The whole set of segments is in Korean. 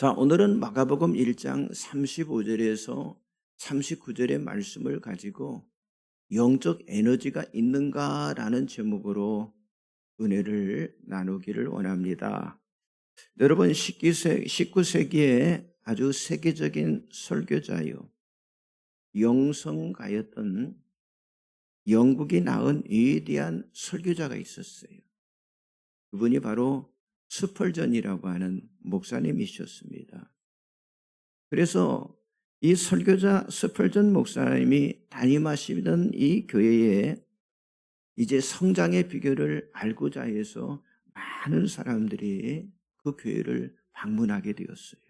자, 오늘은 마가복음 1장 35절에서 39절의 말씀을 가지고 영적 에너지가 있는가라는 제목으로 은혜를 나누기를 원합니다. 여러분 19세기에 아주 세계적인 설교자요 영성가였던 영국이 낳은 위대한 설교자가 있었어요. 그분이 바로 스펄전이라고 하는 목사님이셨습니다. 그래서 이 설교자 스펄전 목사님이 담임하시던 이 교회에 이제 성장의 비결을 알고자 해서 많은 사람들이 그 교회를 방문하게 되었어요.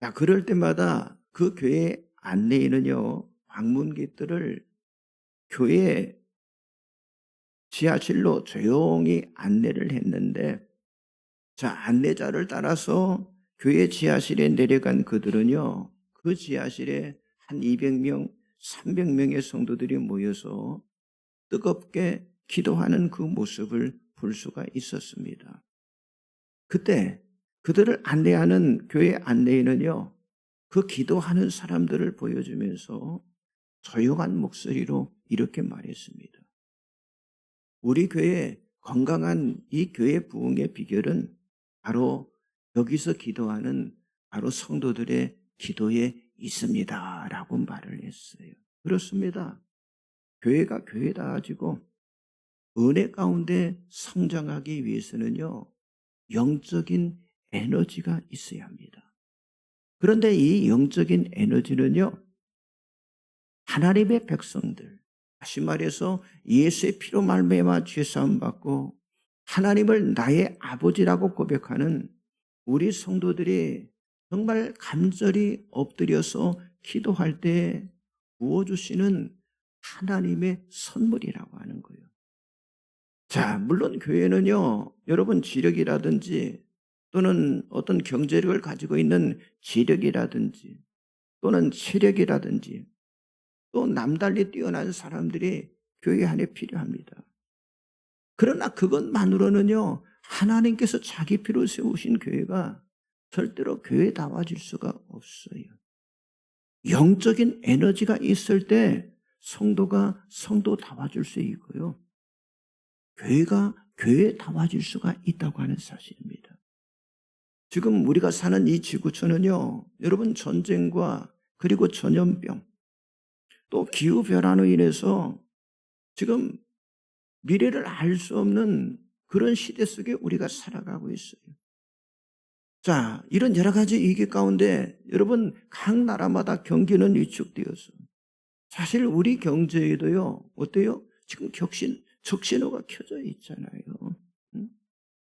자, 그럴 때마다 그 교회 안내인은요, 방문객들을 교회 지하실로 조용히 안내를 했는데, 자, 안내자를 따라서 교회 지하실에 내려간 그들은요, 그 지하실에 한 200명, 300명의 성도들이 모여서 뜨겁게 기도하는 그 모습을 볼 수가 있었습니다. 그때 그들을 안내하는 교회 안내인은요, 그 기도하는 사람들을 보여주면서 조용한 목소리로 이렇게 말했습니다. 우리 교회 건강한 이 교회 부흥의 비결은 바로 여기서 기도하는 바로 성도들의 기도에 있습니다. 라고 말을 했어요. 그렇습니다. 교회가 교회다 가지고 은혜 가운데 성장하기 위해서는요, 영적인 에너지가 있어야 합니다. 그런데 이 영적인 에너지는요, 하나님의 백성들, 다시 말해서 예수의 피로 말미암아 죄사함 받고 하나님을 나의 아버지라고 고백하는 우리 성도들이 정말 간절히 엎드려서 기도할 때 부어주시는 하나님의 선물이라고 하는 거예요. 자, 물론 교회는요, 여러분 지력이라든지 또는 어떤 경제력을 가지고 있는 지력이라든지 또는 체력이라든지 또 남달리 뛰어난 사람들이 교회 안에 필요합니다. 그러나 그것만으로는요, 하나님께서 자기 피로 세우신 교회가 절대로 교회다워질 수가 없어요. 영적인 에너지가 있을 때 성도가 성도다워질 수 있고요. 교회가 교회다워질 수가 있다고 하는 사실입니다. 지금 우리가 사는 이 지구촌은요, 여러분 전쟁과 그리고 전염병, 또 기후변화로 인해서 지금 미래를 알 수 없는 그런 시대 속에 우리가 살아가고 있어요. 자, 이런 여러 가지 위기 가운데 여러분 각 나라마다 경기는 위축되어서 사실 우리 경제에도요, 어때요? 지금 격신, 적신호가 켜져 있잖아요.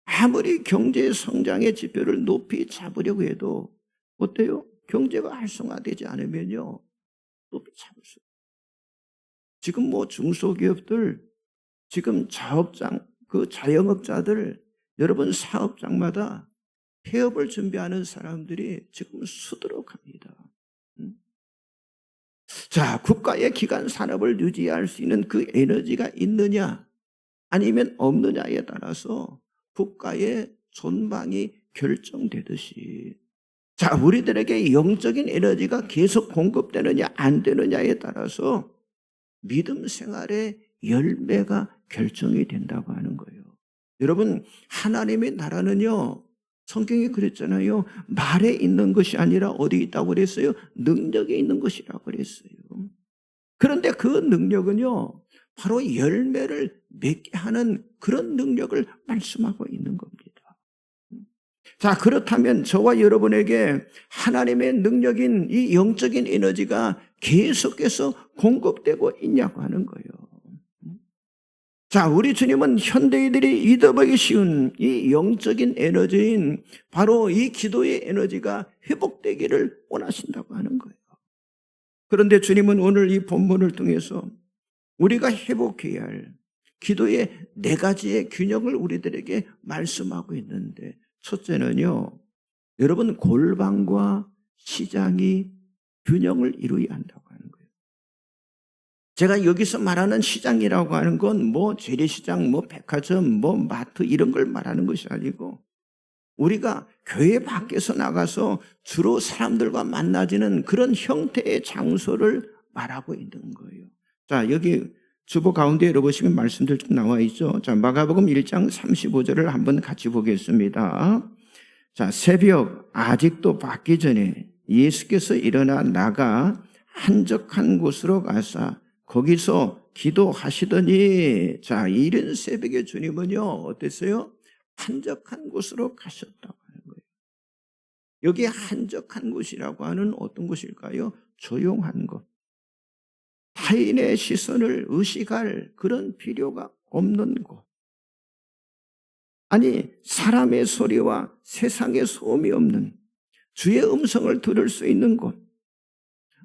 아무리 경제 성장의 지표를 높이 잡으려고 해도 어때요? 경제가 활성화되지 않으면요, 높이 잡을 수. 지금 뭐 중소기업들, 지금 자업장, 그 자영업자들, 여러분 사업장마다 폐업을 준비하는 사람들이 지금 수두룩합니다. 자, 국가의 기간 산업을 유지할 수 있는 그 에너지가 있느냐, 아니면 없느냐에 따라서 국가의 존방이 결정되듯이 자, 우리들에게 영적인 에너지가 계속 공급되느냐 안 되느냐에 따라서 믿음 생활의 열매가 결정이 된다고 하는 거예요. 여러분, 하나님의 나라는요, 성경이 그랬잖아요. 말에 있는 것이 아니라 어디 있다고 그랬어요? 능력에 있는 것이라고 그랬어요. 그런데 그 능력은요, 바로 열매를 맺게 하는 그런 능력을 말씀하고 있는 겁니다. 자, 그렇다면 저와 여러분에게 하나님의 능력인 이 영적인 에너지가 계속해서 공급되고 있냐고 하는 거예요. 자, 우리 주님은 현대인들이 잊어버리기 쉬운 이 영적인 에너지인 바로 이 기도의 에너지가 회복되기를 원하신다고 하는 거예요. 그런데 주님은 오늘 이 본문을 통해서 우리가 회복해야 할 기도의 네 가지의 균형을 우리들에게 말씀하고 있는데 첫째는요, 여러분 골방과 시장이 균형을 이루어야 한다고. 제가 여기서 말하는 시장이라고 하는 건 뭐 재래시장, 뭐 백화점, 뭐 마트 이런 걸 말하는 것이 아니고 우리가 교회 밖에서 나가서 주로 사람들과 만나지는 그런 형태의 장소를 말하고 있는 거예요. 자, 여기 주보 가운데 열어보시면 말씀들 좀 나와 있죠. 자, 마가복음 1장 35절을 한번 같이 보겠습니다. 자, 새벽 아직도 밝기 전에 예수께서 일어나 나가 한적한 곳으로 가사 거기서 기도하시더니 자, 이른 새벽에 주님은요, 어땠어요? 한적한 곳으로 가셨다고 하는 거예요. 여기 한적한 곳이라고 하는 어떤 곳일까요? 조용한 곳. 타인의 시선을 의식할 그런 필요가 없는 곳. 아니, 사람의 소리와 세상의 소음이 없는 주의 음성을 들을 수 있는 곳.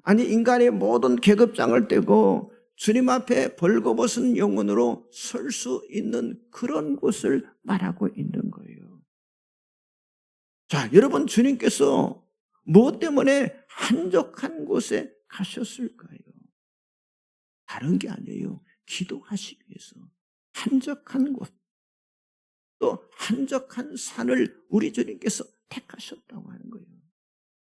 아니, 인간의 모든 계급장을 떼고 주님 앞에 벌거벗은 영혼으로 설 수 있는 그런 곳을 말하고 있는 거예요. 자, 여러분, 주님께서 무엇 때문에 한적한 곳에 가셨을까요? 다른 게 아니에요. 기도하시기 위해서. 한적한 곳. 또 한적한 산을 우리 주님께서 택하셨다고 하는 거예요.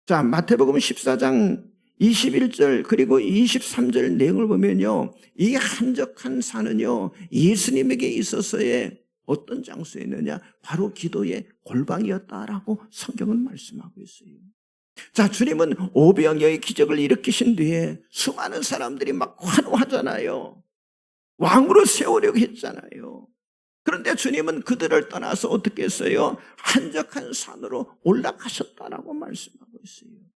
자, 마태복음 14장 21절 그리고 23절 내용을 보면요. 이 한적한 산은요. 예수님에게 있어서의 어떤 장소였느냐? 바로 기도의 골방이었다라고 성경은 말씀하고 있어요. 자, 주님은 오병이어의 기적을 일으키신 뒤에 수많은 사람들이 막 환호하잖아요. 왕으로 세우려고 했잖아요. 그런데 주님은 그들을 떠나서 어떻게 했어요? 한적한 산으로 올라가셨다라고 말씀하고 있어요.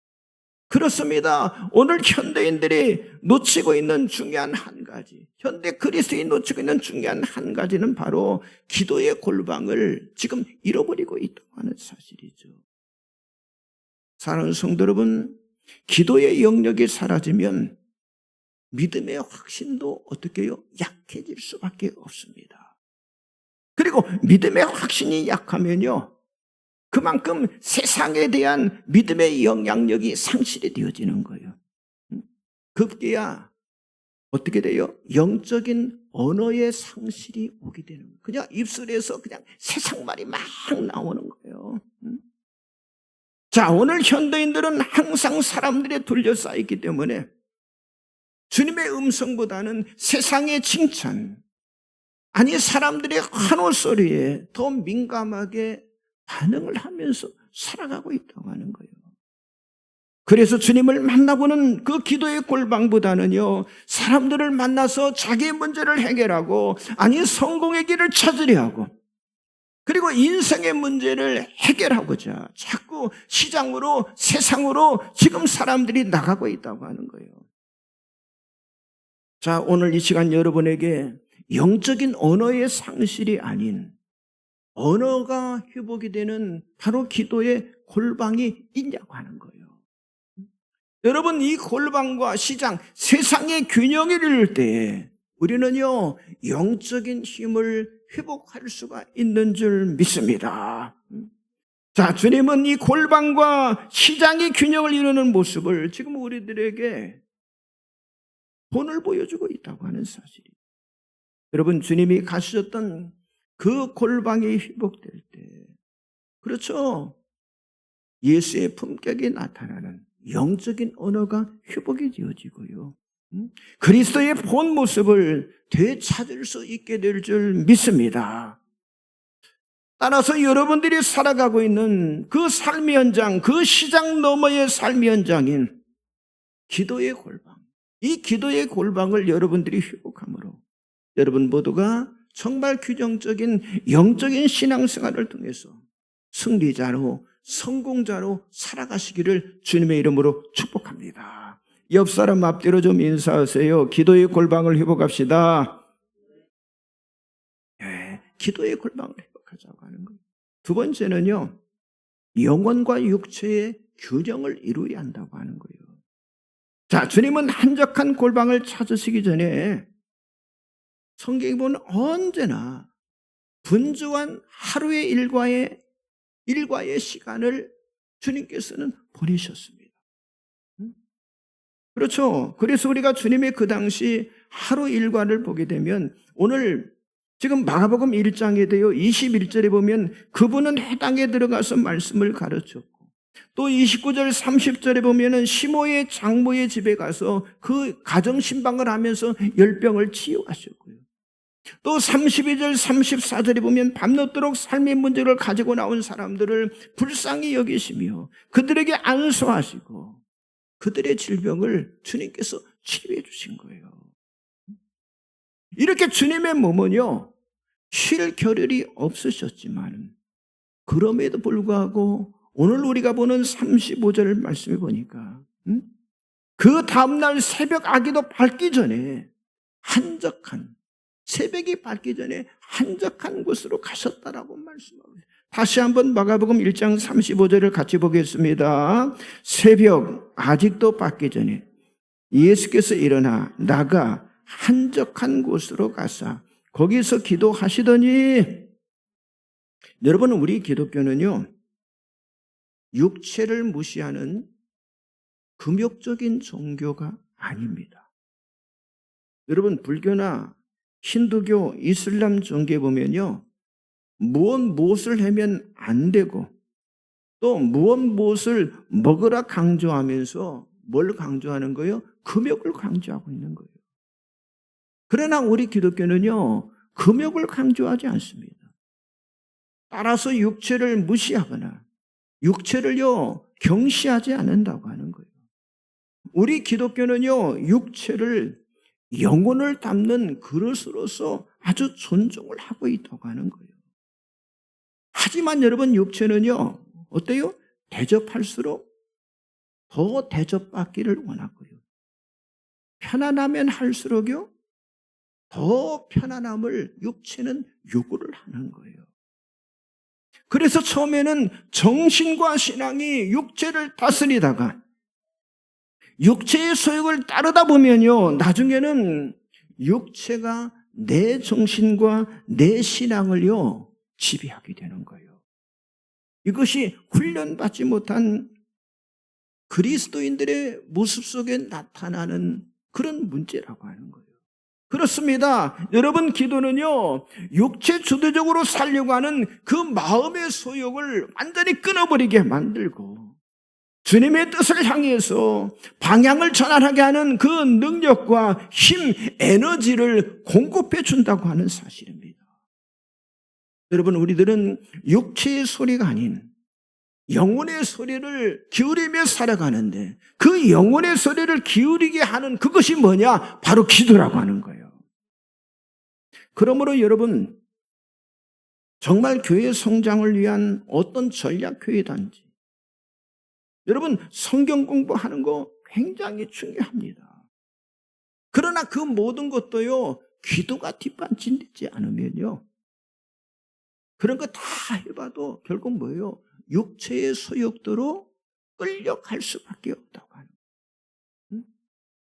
그렇습니다. 오늘 현대인들이 놓치고 있는 중요한 한 가지, 현대 그리스도인이 놓치고 있는 중요한 한 가지는 바로 기도의 골방을 지금 잃어버리고 있다고 하는 사실이죠. 사랑하는 성도 여러분, 기도의 영역이 사라지면 믿음의 확신도 어떻게 해요? 약해질 수밖에 없습니다. 그리고 믿음의 확신이 약하면요. 그만큼 세상에 대한 믿음의 영향력이 상실이 되어지는 거예요. 급기야 어떻게 돼요? 영적인 언어의 상실이 오게 되는 거예요. 그냥 입술에서 그냥 세상 말이 막 나오는 거예요. 자, 오늘 현대인들은 항상 사람들에 둘러싸있기 때문에 주님의 음성보다는 세상의 칭찬, 아니 사람들의 환호 소리에 더 민감하게 반응을 하면서 살아가고 있다고 하는 거예요. 그래서 주님을 만나보는 그 기도의 골방보다는요, 사람들을 만나서 자기의 문제를 해결하고, 아니 성공의 길을 찾으려 하고, 그리고 인생의 문제를 해결하고자 자꾸 시장으로 세상으로 지금 사람들이 나가고 있다고 하는 거예요. 자, 오늘 이 시간 여러분에게 영적인 언어의 상실이 아닌 언어가 회복이 되는 바로 기도의 골방이 있냐고 하는 거예요. 여러분, 이 골방과 시장, 세상의 균형을 이룰 때 우리는요, 영적인 힘을 회복할 수가 있는 줄 믿습니다. 자, 주님은 이 골방과 시장의 균형을 이루는 모습을 지금 우리들에게 본을 보여주고 있다고 하는 사실이. 여러분, 주님이 가셨던 그 골방이 회복될 때, 그렇죠. 예수의 품격이 나타나는 영적인 언어가 회복이 되어지고요. 그리스도의 본 모습을 되찾을 수 있게 될 줄 믿습니다. 따라서 여러분들이 살아가고 있는 그 삶의 현장, 그 시장 너머의 삶의 현장인 기도의 골방, 이 기도의 골방을 여러분들이 회복함으로 여러분 모두가 정말 규정적인 영적인 신앙생활을 통해서 승리자로 성공자로 살아가시기를 주님의 이름으로 축복합니다. 옆 사람 앞뒤로 좀 인사하세요. 기도의 골방을 회복합시다. 네, 기도의 골방을 회복하자고 하는 거예요. 두 번째는요, 영혼과 육체의 균형을 이루어야 한다고 하는 거예요. 자, 주님은 한적한 골방을 찾으시기 전에 성경이 보면 언제나 분주한 하루의 일과의 일과의 시간을 주님께서는 보내셨습니다. 그렇죠. 그래서 우리가 주님의 그 당시 하루 일과를 보게 되면 오늘 지금 마가복음 1장에도요. 21절에 보면 그분은 해당에 들어가서 말씀을 가르쳤고 또 29절 30절에 보면은 시모의 장모의 집에 가서 그 가정 신방을 하면서 열병을 치유하셨고요. 또 32절 34절에 보면 밤늦도록 삶의 문제를 가지고 나온 사람들을 불쌍히 여기시며 그들에게 안수하시고 그들의 질병을 주님께서 치료해 주신 거예요. 이렇게 주님의 몸은요, 쉴 겨를이 없으셨지만, 그럼에도 불구하고 오늘 우리가 보는 35절 말씀해 보니까, 음? 그 다음날 새벽 아기도 밝기 전에 한적한, 새벽이 밝기 전에 한적한 곳으로 가셨다라고 있어요. 다시 한번 마가복음 1장 35절을 같이 보겠습니다. 새벽 아직도 밝기 전에 예수께서 일어나 나가 한적한 곳으로 가사 거기서 기도하시더니 여러분 우리 기독교는요 육체를 무시하는 금욕적인 종교가 아닙니다. 여러분 불교나 힌두교, 이슬람 종교에 보면요 무엇 무엇을 하면 안 되고 또 무엇 무엇을 먹으라 강조하면서 뭘 강조하는 거예요? 금욕을 강조하고 있는 거예요. 그러나 우리 기독교는요, 금욕을 강조하지 않습니다. 따라서 육체를 무시하거나 육체를요, 경시하지 않는다고 하는 거예요. 우리 기독교는요, 육체를 영혼을 담는 그릇으로서 아주 존중을 하고 있다고 하는 거예요. 하지만 여러분, 육체는요, 어때요? 대접할수록 더 대접받기를 원하고요. 편안하면 할수록요, 더 편안함을 육체는 요구를 하는 거예요. 그래서 처음에는 정신과 신앙이 육체를 다스리다가 육체의 소욕을 따르다 보면요, 나중에는 육체가 내 정신과 내 신앙을요, 지배하게 되는 거예요. 이것이 훈련받지 못한 그리스도인들의 모습 속에 나타나는 그런 문제라고 하는 거예요. 그렇습니다. 여러분 기도는요, 육체 주도적으로 살려고 하는 그 마음의 소욕을 완전히 끊어버리게 만들고, 주님의 뜻을 향해서 방향을 전환하게 하는 그 능력과 힘, 에너지를 공급해 준다고 하는 사실입니다. 여러분, 우리들은 육체의 소리가 아닌 영혼의 소리를 기울이며 살아가는데 그 영혼의 소리를 기울이게 하는 그것이 뭐냐? 바로 기도라고 하는 거예요. 그러므로 여러분, 정말 교회 성장을 위한 어떤 전략 교회단지, 여러분, 성경 공부하는 거 굉장히 중요합니다. 그러나 그 모든 것도요, 기도가 뒷받침되지 않으면요, 그런 거 다 해봐도 결국 뭐예요? 육체의 소욕대로 끌려갈 수밖에 없다고 하는 거예요.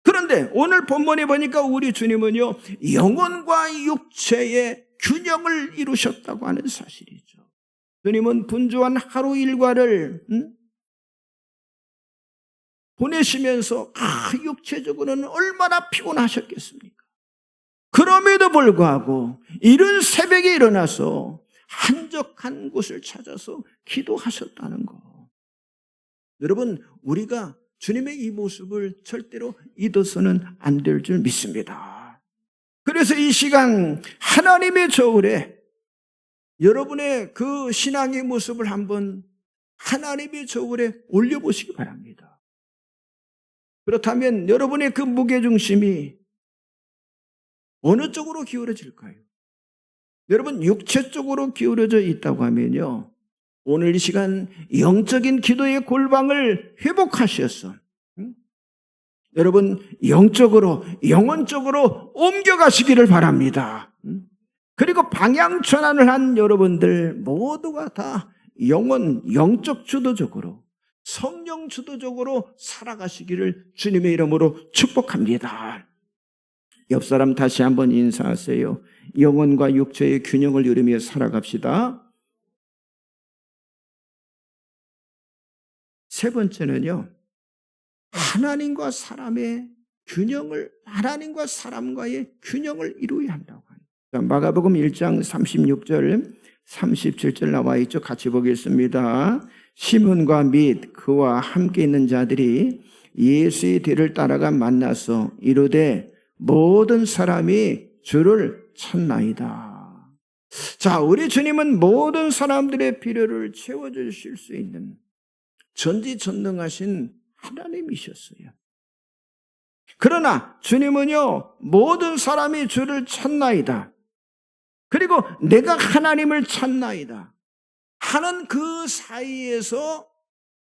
그런데 오늘 본문에 보니까 우리 주님은요, 영혼과 육체의 균형을 이루셨다고 하는 사실이죠. 주님은 분주한 하루 일과를 음? 보내시면서 아, 육체적으로는 얼마나 피곤하셨겠습니까? 그럼에도 불구하고 이른 새벽에 일어나서 한적한 곳을 찾아서 기도하셨다는 거. 여러분, 우리가 주님의 이 모습을 절대로 잊어서는 안 될 줄 믿습니다. 그래서 이 시간 하나님의 저울에 여러분의 그 신앙의 모습을 한번 하나님의 저울에 올려보시기 바랍니다. 그렇다면 여러분의 그 무게중심이 어느 쪽으로 기울어질까요? 여러분 육체 쪽으로 기울어져 있다고 하면요. 오늘 이 시간 영적인 기도의 골방을 회복하셔서 응? 여러분 영적으로 영혼적으로 옮겨가시기를 바랍니다. 응? 그리고 방향 전환을 한 여러분들 모두가 다 영혼 영적 주도적으로 성령 주도적으로 살아가시기를 주님의 이름으로 축복합니다. 옆 사람 다시 한번 인사하세요. 영혼과 육체의 균형을 이루며 살아갑시다. 세 번째는요, 하나님과 사람의 균형을, 하나님과 사람과의 균형을 이루어야 한다고 합니다. 자, 마가복음 1장 36절, 37절 나와 있죠. 같이 보겠습니다. 시몬과 및 그와 함께 있는 자들이 예수의 뒤를 따라가 만나서 이르되 모든 사람이 주를 찾나이다. 자, 우리 주님은 모든 사람들의 필요를 채워주실 수 있는 전지전능하신 하나님이셨어요. 그러나 주님은요, 모든 사람이 주를 찾나이다. 그리고 내가 하나님을 찾나이다. 하는 그 사이에서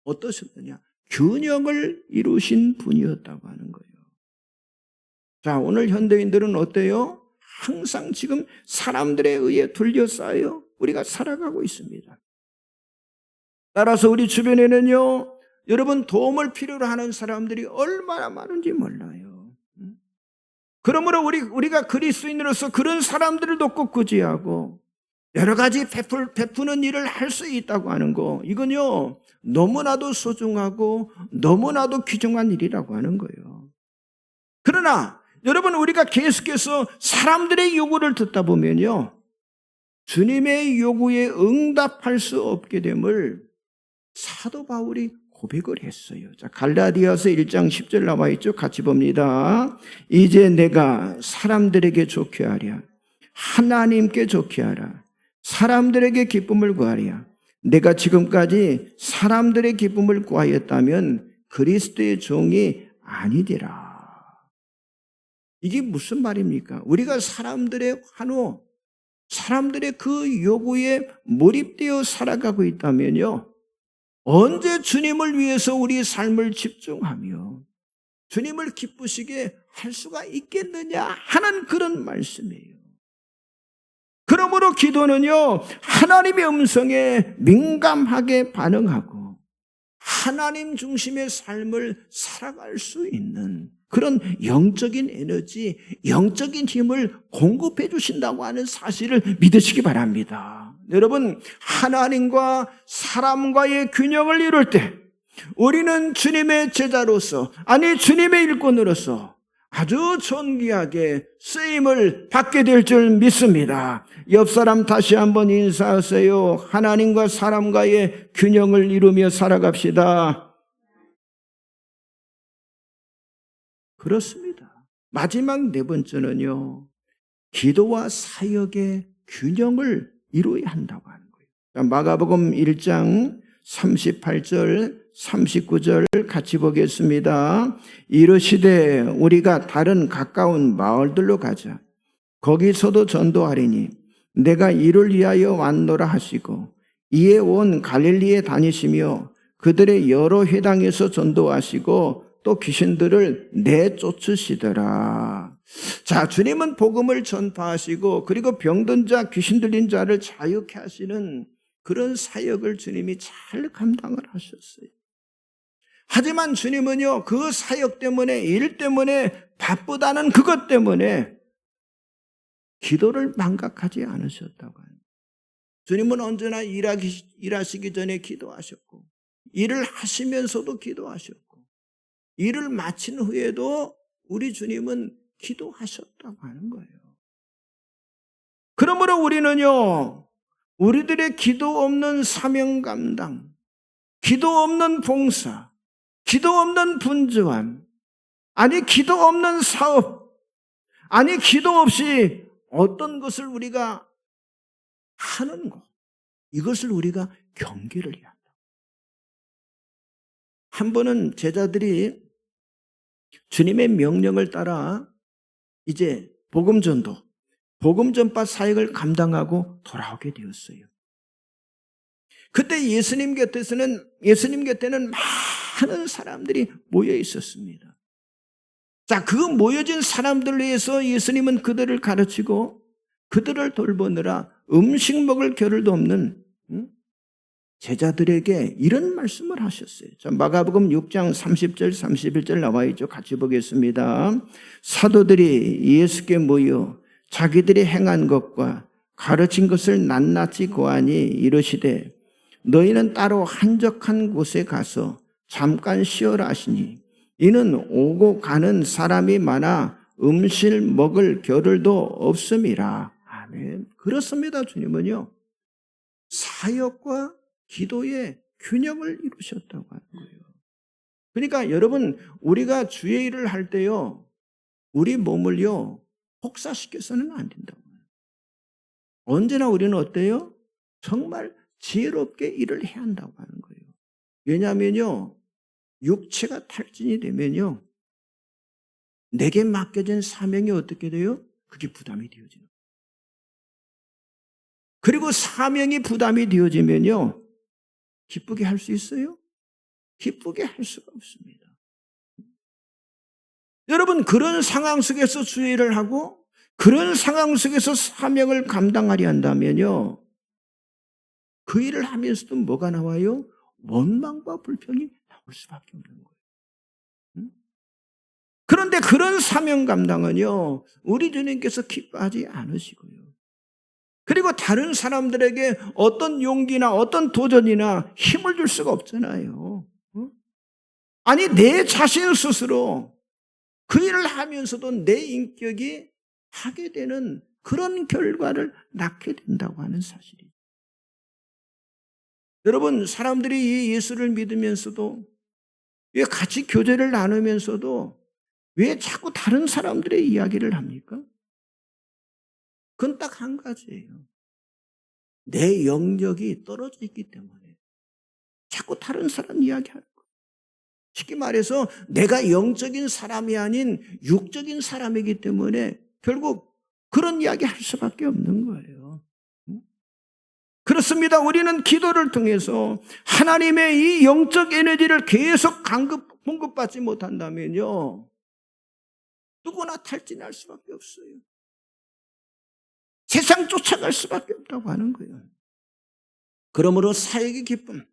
어떠셨느냐? 균형을 이루신 분이었다고 하는 거예요. 자, 오늘 현대인들은 어때요? 항상 지금 사람들에 의해 둘러싸여 우리가 살아가고 있습니다. 따라서 우리 주변에는요, 여러분 도움을 필요로 하는 사람들이 얼마나 많은지 몰라요. 그러므로 우리, 우리가 그리스도인으로서 그런 사람들을 돕고 구제하고 여러 가지 베풀, 베푸는 일을 할 수 있다고 하는 거, 이건요, 너무나도 소중하고 너무나도 귀중한 일이라고 하는 거예요. 그러나 여러분 우리가 계속해서 사람들의 요구를 듣다 보면요. 주님의 요구에 응답할 수 없게 됨을 사도 바울이 고백을 했어요. 자, 갈라디아서 1장 10절 나와 있죠. 같이 봅니다. 이제 내가 사람들에게 좋게 하랴. 하나님께 좋게 하라. 사람들에게 기쁨을 구하랴. 내가 지금까지 사람들의 기쁨을 구하였다면 그리스도의 종이 아니리라. 이게 무슨 말입니까? 우리가 사람들의 환호, 사람들의 그 요구에 몰입되어 살아가고 있다면요. 언제 주님을 위해서 우리 삶을 집중하며 주님을 기쁘시게 할 수가 있겠느냐 하는 그런 말씀이에요. 그러므로 기도는요, 하나님의 음성에 민감하게 반응하고 하나님 중심의 삶을 살아갈 수 있는 그런 영적인 에너지, 영적인 힘을 공급해 주신다고 하는 사실을 믿으시기 바랍니다. 여러분, 하나님과 사람과의 균형을 이룰 때 우리는 주님의 제자로서, 아니, 주님의 일꾼으로서 아주 존귀하게 쓰임을 받게 될 줄 믿습니다. 옆 사람 다시 한번 인사하세요. 하나님과 사람과의 균형을 이루며 살아갑시다. 그렇습니다. 마지막 네 번째는요, 기도와 사역의 균형을 이루어야 한다고 하는 거예요. 마가복음 1장 38절, 39절 같이 보겠습니다. 이르시되 우리가 다른 가까운 마을들로 가자. 거기서도 전도하리니 내가 이를 위하여 왔노라 하시고 이에 온 갈릴리에 다니시며 그들의 여러 회당에서 전도하시고 또 귀신들을 내쫓으시더라. 자, 주님은 복음을 전파하시고 그리고 병든 자, 귀신 들린 자를 자유케 하시는 그런 사역을 주님이 잘 감당을 하셨어요. 하지만 주님은요, 그 사역 때문에, 일 때문에, 바쁘다는 그것 때문에 기도를 망각하지 않으셨다고 합니다. 주님은 언제나 일하기, 일하시기 전에 기도하셨고, 일을 하시면서도 기도하셨고, 일을 마친 후에도 우리 주님은 기도하셨다고 하는 거예요. 그러므로 우리는요, 우리들의 기도 없는 사명 감당, 기도 없는 봉사, 기도 없는 분주함, 아니, 기도 없는 사업, 아니, 기도 없이 어떤 것을 우리가 하는 것, 이것을 우리가 경계를 해야 한다. 한 번은 제자들이 주님의 명령을 따라 이제 복음 전도, 복음 전파 사역을 감당하고 돌아오게 되었어요. 그때 예수님 곁에서는 예수님 곁에는 많은 사람들이 모여 있었습니다. 자, 그 모여진 사람들을 위해서 예수님은 그들을 가르치고 그들을 돌보느라 음식 먹을 겨를도 없는 제자들에게 이런 말씀을 하셨어요. 자, 마가복음 6장 30절 31절 나와 있죠. 같이 보겠습니다. 사도들이 예수께 모여 자기들이 행한 것과 가르친 것을 낱낱이 고하니 이르시되 너희는 따로 한적한 곳에 가서 잠깐 쉬어라 하시니 이는 오고 가는 사람이 많아 음식 먹을 겨를도 없음이라. 아멘. 그렇습니다, 주님은요. 사역과 기도의 균형을 이루셨다고 하는 거예요. 그러니까 여러분, 우리가 주의 일을 할 때요, 우리 몸을요, 혹사시켜서는 안 된다고. 언제나 우리는 어때요? 정말 지혜롭게 일을 해야 한다고 하는 거예요. 왜냐하면요, 육체가 탈진이 되면요, 내게 맡겨진 사명이 어떻게 돼요? 그게 부담이 되어지는 거예요. 그리고 사명이 부담이 되어지면요, 기쁘게 할 수 있어요? 기쁘게 할 수가 없습니다. 여러분, 그런 상황 속에서 주의를 하고, 그런 상황 속에서 사명을 감당하려 한다면요, 그 일을 하면서도 뭐가 나와요? 원망과 불평이 나올 수밖에 없는 거예요. 응? 그런데 그런 사명 감당은요, 우리 주님께서 기뻐하지 않으시고요. 그리고 다른 사람들에게 어떤 용기나 어떤 도전이나 힘을 줄 수가 없잖아요. 응? 아니, 내 자신 스스로 그 일을 하면서도 내 인격이 하게 되는 그런 결과를 낳게 된다고 하는 사실이죠. 여러분, 사람들이 이 예수를 믿으면서도 왜 같이 교제를 나누면서도 왜 자꾸 다른 사람들의 이야기를 합니까? 그건 딱 한 가지예요. 내 영역이 떨어져 있기 때문에 자꾸 다른 사람 이야기하는 거예요. 쉽게 말해서 내가 영적인 사람이 아닌 육적인 사람이기 때문에 결국 그런 이야기 할 수밖에 없는 거예요. 그렇습니다. 우리는 기도를 통해서 하나님의 이 영적 에너지를 계속 강급, 공급받지 못한다면요. 누구나 탈진할 수밖에 없어요. 세상 쫓아갈 수밖에 없다고 하는 거예요. 그러므로 사역의 기쁨,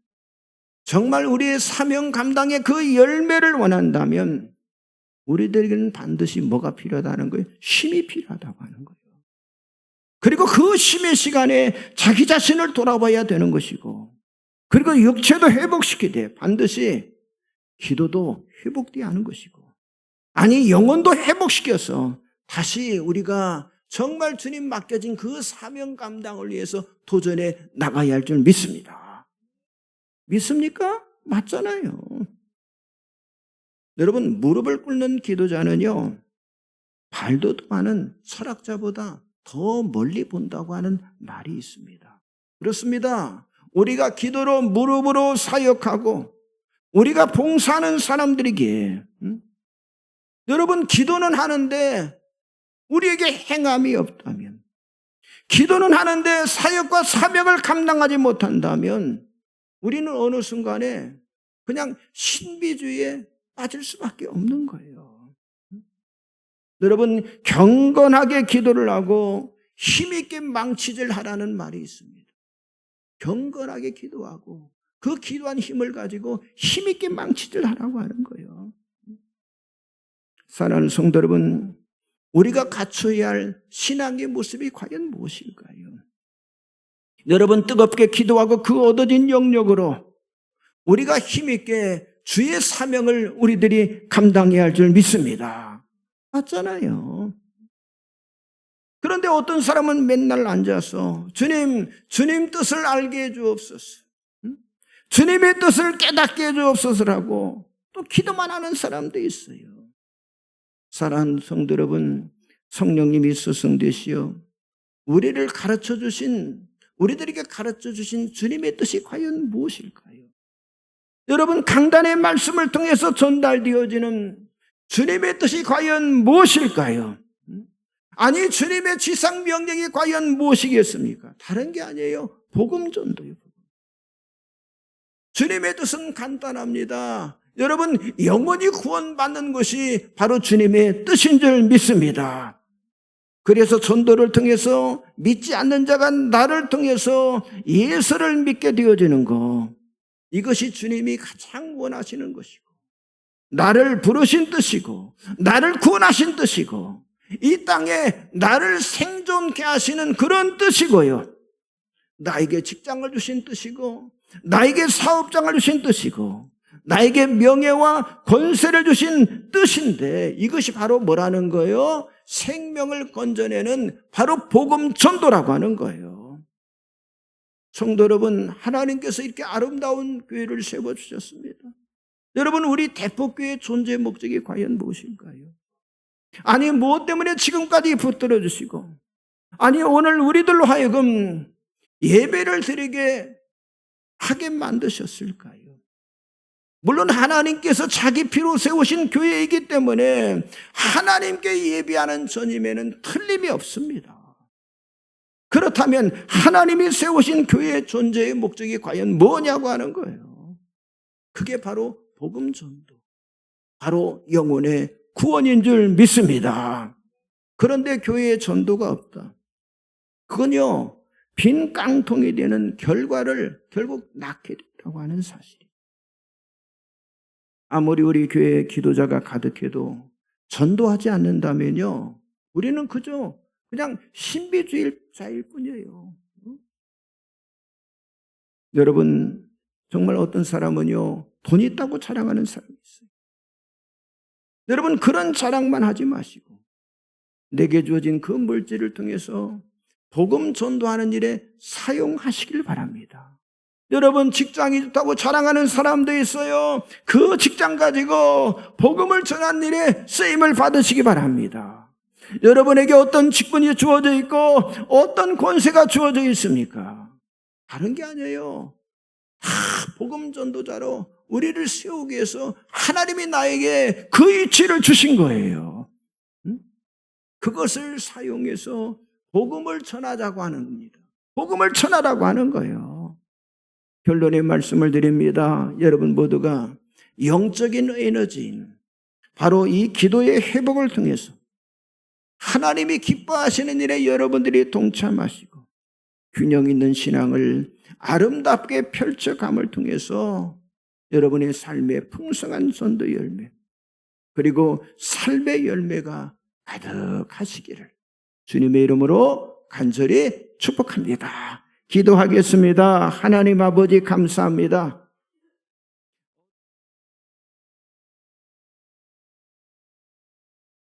정말 우리의 사명 감당의 그 열매를 원한다면 우리들에게는 반드시 뭐가 필요하다는 거예요? 쉼이 필요하다고 하는 거예요. 그리고 그 쉼의 시간에 자기 자신을 돌아봐야 되는 것이고, 그리고 육체도 회복시켜야 돼. 반드시 기도도 회복돼야 하는 것이고, 아니, 영혼도 회복시켜서 다시 우리가 정말 주님 맡겨진 그 사명 감당을 위해서 도전해 나가야 할 줄 믿습니다. 믿습니까? 맞잖아요. 여러분, 무릎을 꿇는 기도자는요, 발도 많은 철학자보다 더 멀리 본다고 하는 말이 있습니다. 그렇습니다. 우리가 기도로 무릎으로 사역하고, 우리가 봉사하는 사람들에게, 음? 여러분, 기도는 하는데, 우리에게 행함이 없다면, 기도는 하는데 사역과 사명을 감당하지 못한다면, 우리는 어느 순간에 그냥 신비주의에 빠질 수밖에 없는 거예요. 여러분, 경건하게 기도를 하고 힘있게 망치질 하라는 말이 있습니다. 경건하게 기도하고 그 기도한 힘을 가지고 힘있게 망치질 하라고 하는 거예요. 사랑하는 성도 여러분, 우리가 갖춰야 할 신앙의 모습이 과연 무엇일까요? 여러분, 뜨겁게 기도하고 그 얻어진 영역으로 우리가 힘있게 주의 사명을 우리들이 감당해야 할 줄 믿습니다. 맞잖아요. 그런데 어떤 사람은 맨날 앉아서 주님, 주님 뜻을 알게 해 주옵소서. 주님의 뜻을 깨닫게 해 주옵소서라고 또 기도만 하는 사람도 있어요. 사랑하는 성도 여러분, 성령님이 스승되시어 우리를 가르쳐 주신, 우리들에게 가르쳐 주신 주님의 뜻이 과연 무엇일까요? 여러분, 강단의 말씀을 통해서 전달되어지는 주님의 뜻이 과연 무엇일까요? 아니, 주님의 지상 명령이 과연 무엇이겠습니까? 다른 게 아니에요. 복음 전도요. 주님의 뜻은 간단합니다. 여러분, 영원히 구원받는 것이 바로 주님의 뜻인 줄 믿습니다. 그래서 전도를 통해서 믿지 않는 자가 나를 통해서 예수를 믿게 되어지는 것. 이것이 주님이 가장 원하시는 것이고, 나를 부르신 뜻이고, 나를 구원하신 뜻이고, 이 땅에 나를 생존케 하시는 그런 뜻이고요. 나에게 직장을 주신 뜻이고, 나에게 사업장을 주신 뜻이고, 나에게 명예와 권세를 주신 뜻인데, 이것이 바로 뭐라는 거예요? 생명을 건져내는 바로 복음 전도라고 하는 거예요. 성도 여러분, 하나님께서 이렇게 아름다운 교회를 세워 주셨습니다. 여러분, 우리 대포교회 존재 목적이 과연 무엇일까요? 아니, 무엇 때문에 지금까지 붙들어 주시고, 아니, 오늘 우리들로 하여금 예배를 드리게 하게 만드셨을까요? 물론 하나님께서 자기 피로 세우신 교회이기 때문에 하나님께 예비하는 전임에는 틀림이 없습니다. 그렇다면 하나님이 세우신 교회의 존재의 목적이 과연 뭐냐고 하는 거예요. 그게 바로 복음 전도. 바로 영혼의 구원인 줄 믿습니다. 그런데 교회에 전도가 없다. 그건요, 빈 깡통이 되는 결과를 결국 낳게 된다고 하는 사실이에요. 아무리 우리 교회에 기도자가 가득해도 전도하지 않는다면요, 우리는 그저 그냥 신비주의자일 뿐이에요. 응? 여러분, 정말 어떤 사람은요, 돈 있다고 자랑하는 사람이 있어요. 여러분, 그런 자랑만 하지 마시고, 내게 주어진 그 물질을 통해서 복음 전도하는 일에 사용하시길 바랍니다. 여러분 직장이 좋다고 자랑하는 사람도 있어요. 그 직장 가지고 복음을 전하는 일에 쓰임을 받으시기 바랍니다. 여러분에게 어떤 직분이 주어져 있고 어떤 권세가 주어져 있습니까? 다른 게 아니에요. 다 복음 전도자로 우리를 세우기 위해서 하나님이 나에게 그 이치를 주신 거예요. 응? 그것을 사용해서 복음을 전하자고 하는 겁니다. 복음을 전하라고 하는 거예요. 결론의 말씀을 드립니다. 여러분 모두가 영적인 에너지인 바로 이 기도의 회복을 통해서 하나님이 기뻐하시는 일에 여러분들이 동참하시고 균형 있는 신앙을 아름답게 펼쳐감을 통해서 여러분의 삶의 풍성한 전도 열매 그리고 삶의 열매가 가득하시기를 주님의 이름으로 간절히 축복합니다. 기도하겠습니다. 하나님 아버지 감사합니다.